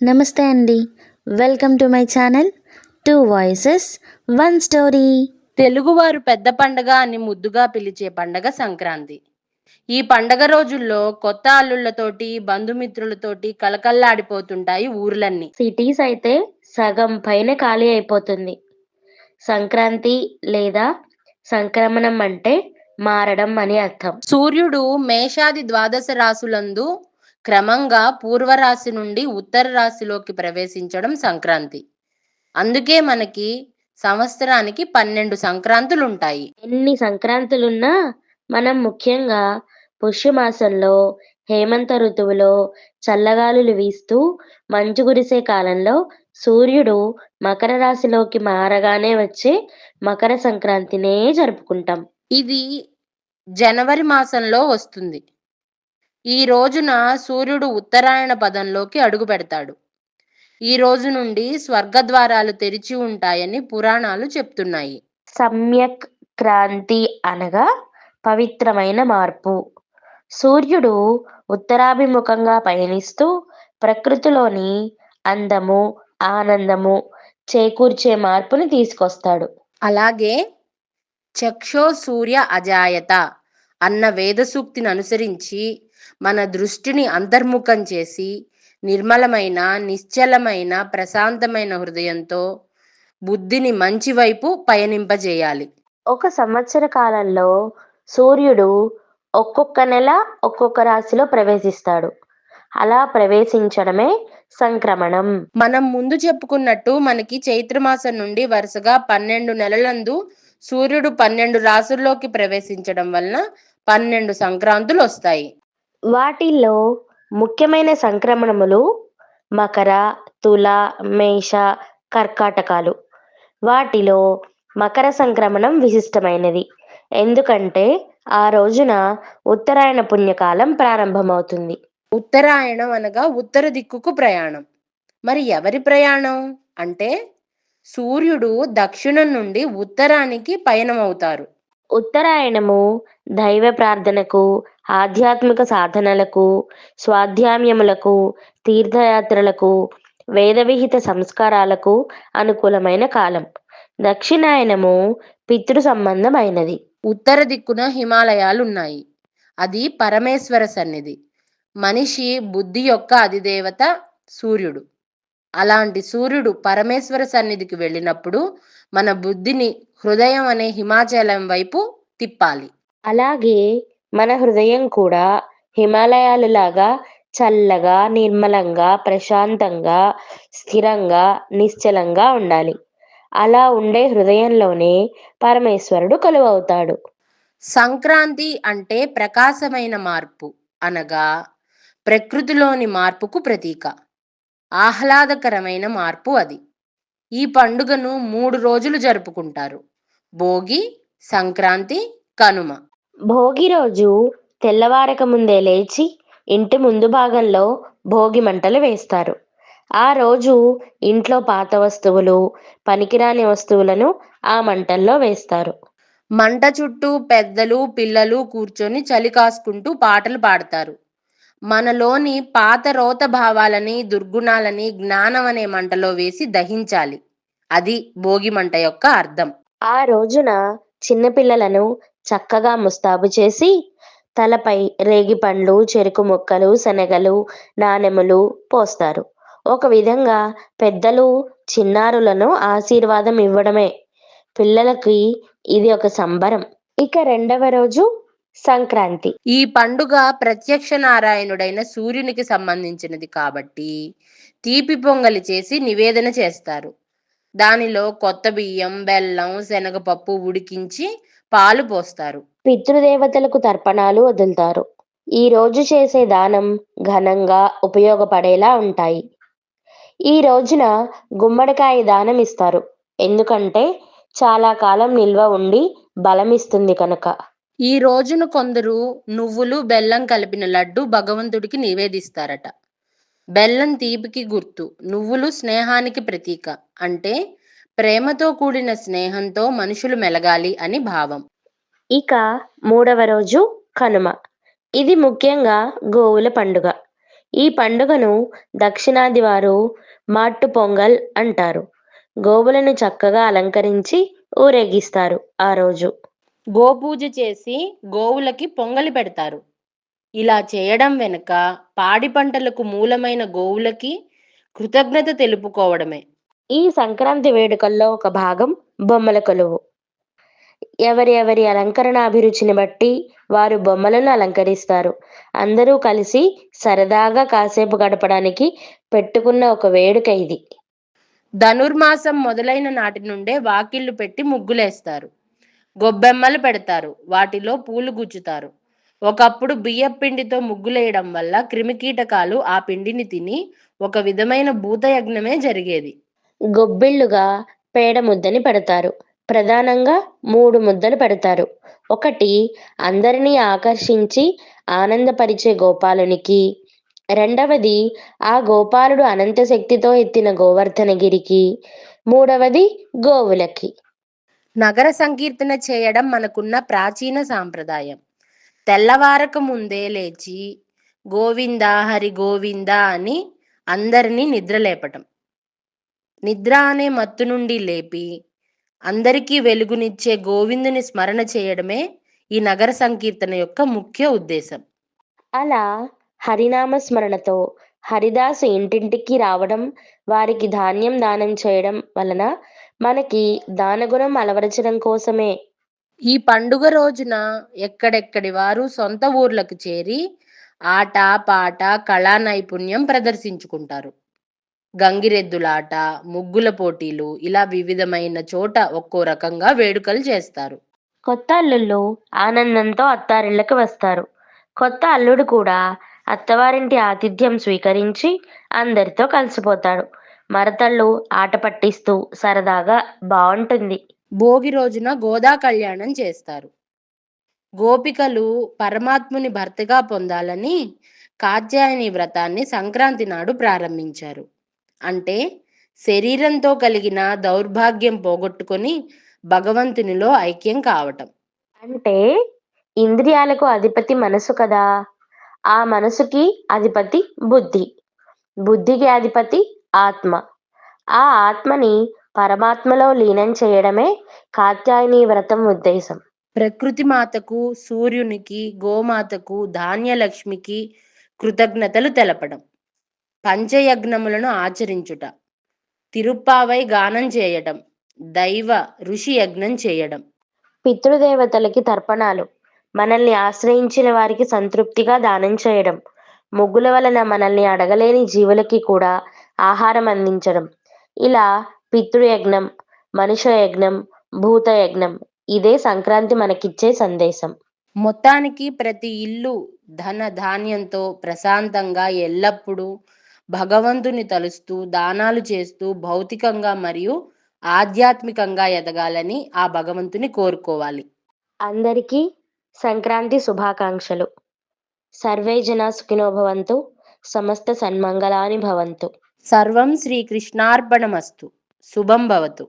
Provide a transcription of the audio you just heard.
నమస్తే అండి. Welcome to my channel two voices one story. తెలుగువారు పెద్ద పండగ అని ముద్దుగా పిలిచే పండగ సంక్రాంతి. ఈ పండగ రోజుల్లో కొత్త అల్లుళ్ళతోటి బంధుమిత్రులతోటి కలకల్లాడిపోతుంటాయి ఊర్లన్నీ. సిటీస్ అయితే సగం పైన ఖాళీ అయిపోతుంది. సంక్రాంతి లేదా సంక్రమణం అంటే మారడం అని అర్థం. సూర్యుడు మేషాది ద్వాదశ రాశులందు క్రమంగా పూర్వరాశి నుండి ఉత్తర రాశిలోకి ప్రవేశించడం సంక్రాంతి. అందుకే మనకి సంవత్సరానికి పన్నెండు సంక్రాంతులు ఉంటాయి ఎన్ని సంక్రాంతులున్నా మనం ముఖ్యంగా పుష్యమాసంలో హేమంత ఋతువులో చల్లగాలులు వీస్తూ మంచు కురిసే కాలంలో సూర్యుడు మకర రాశిలోకి మారగానే వచ్చే మకర సంక్రాంతినే జరుపుకుంటాం. ఇది జనవరి మాసంలో వస్తుంది. ఈ రోజున సూర్యుడు ఉత్తరాయణ పదంలోకి అడుగు పెడతాడు. ఈ రోజు నుండి స్వర్గద్వారాలు తెరిచి ఉంటాయని పురాణాలు చెప్తున్నాయి. సమ్యక్ క్రాంతి అనగా పవిత్రమైన మార్పు. సూర్యుడు ఉత్తరాభిముఖంగా పయనిస్తూ ప్రకృతిలోని అందము ఆనందము చేకూర్చే మార్పుని తీసుకొస్తాడు. అలాగే చక్షో సూర్య అజాయత అన్న వేద సూక్తిని అనుసరించి మన దృష్టిని అంతర్ముఖం చేసి నిర్మలమైన నిశ్చలమైన ప్రశాంతమైన హృదయంతో బుద్ధిని మంచి వైపు పయనింపజేయాలి. ఒక సంవత్సర కాలంలో సూర్యుడు ఒక్కొక్క నెల ఒక్కొక్క రాశిలో ప్రవేశిస్తాడు. అలా ప్రవేశించడమే సంక్రమణం. మనం ముందు చెప్పుకున్నట్టు మనకి చైత్రమాసం నుండి వరుసగా పన్నెండు నెలలందు సూర్యుడు పన్నెండు రాసుల్లోకి ప్రవేశించడం వలన పన్నెండు సంక్రాంతులు వస్తాయి. వాటిల్లో ముఖ్యమైన సంక్రమణములు మకర తుల మేష కర్కాటకాలు. వాటిలో మకర సంక్రమణం విశిష్టమైనది. ఎందుకంటే ఆ రోజున ఉత్తరాయణ పుణ్యకాలం ప్రారంభమవుతుంది. ఉత్తరాయణం అనగా ఉత్తర దిక్కుకు ప్రయాణం. మరి ఎవరి ప్రయాణం? అంటే సూర్యుడు దక్షిణం నుండి ఉత్తరానికి పయనమవుతారు. ఉత్తరాయణము దైవ ప్రార్థనకు ఆధ్యాత్మిక సాధనలకు స్వాధ్యామ్యములకు తీర్థయాత్రలకు వేదవిహిత సంస్కారాలకు అనుకూలమైన కాలం. దక్షిణాయనము పితృ సంబంధమైనది. ఉత్తర దిక్కున హిమాలయాలు ఉన్నాయి అది పరమేశ్వర సన్నిధి. మనిషి బుద్ధి యొక్క అధిదేవత సూర్యుడు. అలాంటి సూర్యుడు పరమేశ్వర సన్నిధికి వెళ్ళినప్పుడు మన బుద్ధిని హృదయం అనే హిమాచలం వైపు తిప్పాలి. అలాగే మన హృదయం కూడా హిమాలయాలు లాగా చల్లగా నిర్మలంగా ప్రశాంతంగా స్థిరంగా నిశ్చలంగా ఉండాలి. అలా ఉండే హృదయంలోనే పరమేశ్వరుడు కొలువవుతాడు. సంక్రాంతి అంటే ప్రకాశమైన మార్పు అనగా ప్రకృతిలోని మార్పుకు ప్రతీక. ఆహ్లాదకరమైన మార్పు అది. ఈ పండుగను మూడు రోజులు జరుపుకుంటారు. భోగి సంక్రాంతి కనుమ. భోగి రోజు తెల్లవారక ముందే లేచి ఇంటి ముందు భాగంలో భోగి మంటలు వేస్తారు. ఆ రోజు ఇంట్లో పాత వస్తువులు పనికిరాని వస్తువులను ఆ మంటల్లో వేస్తారు. మంట చుట్టూ పెద్దలు పిల్లలు కూర్చొని చలి కాసుకుంటూ పాటలు పాడతారు. మనలోని పాత రోత భావాలని దుర్గుణాలని జ్ఞానం అనే మంటలో వేసి దహించాలి. అది భోగి మంట యొక్క అర్థం. ఆ రోజున చిన్నపిల్లలను చక్కగా ముస్తాబు చేసి తలపై రేగిపండ్లు చెరుకు ముక్కలు శనగలు నాణెములు పోస్తారు. ఒక విధంగా పెద్దలు చిన్నారులను ఆశీర్వాదం ఇవ్వడమే. పిల్లలకి ఇది ఒక సంబరం. ఇక రెండవ రోజు సంక్రాంతి. ఈ పండుగ ప్రత్యక్ష నారాయణుడైన సూర్యునికి సంబంధించినది కాబట్టి తీపి పొంగలి చేసి నివేదన చేస్తారు. దానిలో కొత్త బియ్యం బెల్లం శనగపప్పు ఉడికించి పాలు పోస్తారు. పితృదేవతలకు తర్పణాలు వదులుతారు. ఈ రోజు చేసే దానం ఘనంగా ఉపయోగపడేలా ఉంటాయి. ఈ రోజున గుమ్మడికాయ దానం ఇస్తారు. ఎందుకంటే చాలా కాలం నిల్వ ఉండి బలమిస్తుంది కనుక. ఈ రోజున కొందరు నువ్వులు బెల్లం కలిపిన లడ్డు భగవంతుడికి నివేదిస్తారట. బెల్లం తీపికి గుర్తు నువ్వులు స్నేహానికి ప్రతీక. అంటే ప్రేమతో కూడిన స్నేహంతో మనుషులు మెలగాలి అని భావం. ఇక మూడవ రోజు కనుమ. ఇది ముఖ్యంగా గోవుల పండుగ. ఈ పండుగను దక్షిణాది వారు మాట్టు పొంగల్ అంటారు. గోవులను చక్కగా అలంకరించి ఊరేగిస్తారు ఆ రోజు. గోపూజ చేసి గోవులకి పొంగలి పెడతారు. ఇలా చేయడం వెనుక పాడి పంటలకు మూలమైన గోవులకి కృతజ్ఞత తెలుపుకోవడమే. ఈ సంక్రాంతి వేడుకల్లో ఒక భాగం బొమ్మల కొలువు. ఎవరి ఎవరి అలంకరణ అభిరుచిని బట్టి వారు బొమ్మలను అలంకరిస్తారు. అందరూ కలిసి సరదాగా కాసేపు గడపడానికి పెట్టుకున్న ఒక వేడుక ఇది. ధనుర్మాసం మొదలైన నాటి నుండే వాకిళ్ళు పెట్టి ముగ్గులేస్తారు. గొబ్బెమ్మలు పెడతారు. వాటిలో పూలు గుచ్చుతారు. ఒకప్పుడు బియ్యం పిండితో ముగ్గులేయడం వల్ల క్రిమికీటకాలు ఆ పిండిని తిని ఒక విధమైన భూతయజ్ఞమే జరిగేది. గొబ్బిళ్ళుగా పేడ ముద్దని పెడతారు. ప్రధానంగా మూడు ముద్దలు పెడతారు. ఒకటి అందరినీ ఆకర్షించి ఆనందపరిచే గోపాలునికి. రెండవది ఆ గోపాలుడు అనంత శక్తితో ఎత్తిన గోవర్ధనగిరికి. మూడవది గోవులకి. నగర సంకీర్తన చేయడం మనకున్న ప్రాచీన సాంప్రదాయం. తెల్లవారక ముందే లేచి గోవింద హరి గోవింద అని అందరినీ నిద్రలేపటం నిద్ర అనే మత్తు నుండి లేపి అందరికీ వెలుగునిచ్చే గోవిందుని స్మరణ చేయడమే ఈ నగర సంకీర్తన యొక్క ముఖ్య ఉద్దేశం. అలా హరినామ స్మరణతో హరిదాసు ఇంటింటికి రావడం వారికి ధాన్యం దానం చేయడం వలన మనకి దానగుణం అలవరచడం కోసమే ఈ పండుగ రోజున ఎక్కడెక్కడి వారు సొంత ఊర్లకు చేరి ఆట పాట కళా నైపుణ్యం ప్రదర్శించుకుంటారు. గంగిరెద్దులాట ముగ్గుల పోటీలు ఇలా వివిధమైన చోట ఒక్కో రకంగా వేడుకలు చేస్తారు. కొత్త అల్లుళ్ళు ఆనందంతో అత్తారిళ్ళకి వస్తారు. కొత్త అల్లుడు కూడా అత్తవారింటి ఆతిథ్యం స్వీకరించి అందరితో కలిసిపోతాడు. మరతళ్ళు ఆట పట్టిస్తూ సరదాగా బాగుంటుంది భోగి రోజున గోదా కళ్యాణం చేస్తారు. గోపికలు పరమాత్ముని భర్తగా పొందాలని కాత్యాయని వ్రతాన్ని సంక్రాంతి నాడు ప్రారంభించారు. అంటే శరీరంతో కలిగిన దౌర్భాగ్యం పోగొట్టుకొని భగవంతునిలో ఐక్యం కావటం. అంటే ఇంద్రియాలకు అధిపతి మనసు కదా. ఆ మనసుకి అధిపతి బుద్ధి. బుద్ధికి అధిపతి ఆత్మ. ఆ ఆత్మని పరమాత్మలో లీనం చేయడమే కాత్యాయని వ్రతం ఉద్దేశం. ప్రకృతి మాతకు సూర్యునికి గోమాతకు ధాన్యలక్ష్మికి కృతజ్ఞతలు తెలపడం. పంచయజ్ఞములను ఆచరించుట. తిరుప్పావై గానం చేయటం దైవ ఋషి యజ్ఞం చేయడం. పితృదేవతలకి తర్పణాలు. మనల్ని ఆశ్రయించిన వారికి సంతృప్తిగా దానం చేయడం. ముగ్గుల వలన మనల్ని అడగలేని జీవులకి కూడా ఆహారం అందించడం. ఇలా పితృయజ్ఞం మనుష్య యజ్ఞం భూత యజ్ఞం ఇదే సంక్రాంతి మనకిచ్చే సందేశం. మొత్తానికి ప్రతి ఇల్లు ధన ధాన్యంతో ప్రశాంతంగా ఎల్లప్పుడూ భగవంతుని తలుస్తూ దానాలు చేస్తూ భౌతికంగా మరియు ఆధ్యాత్మికంగా ఎదగాలని ఆ భగవంతుని కోరుకోవాలి. అందరికీ సంక్రాంతి శుభాకాంక్షలు. సర్వే జన సుఖినో భవంతు సమస్త సన్మంగళాని భవంతు. సర్వం శ్రీకృష్ణార్పణమస్తు. శుభం భవతు.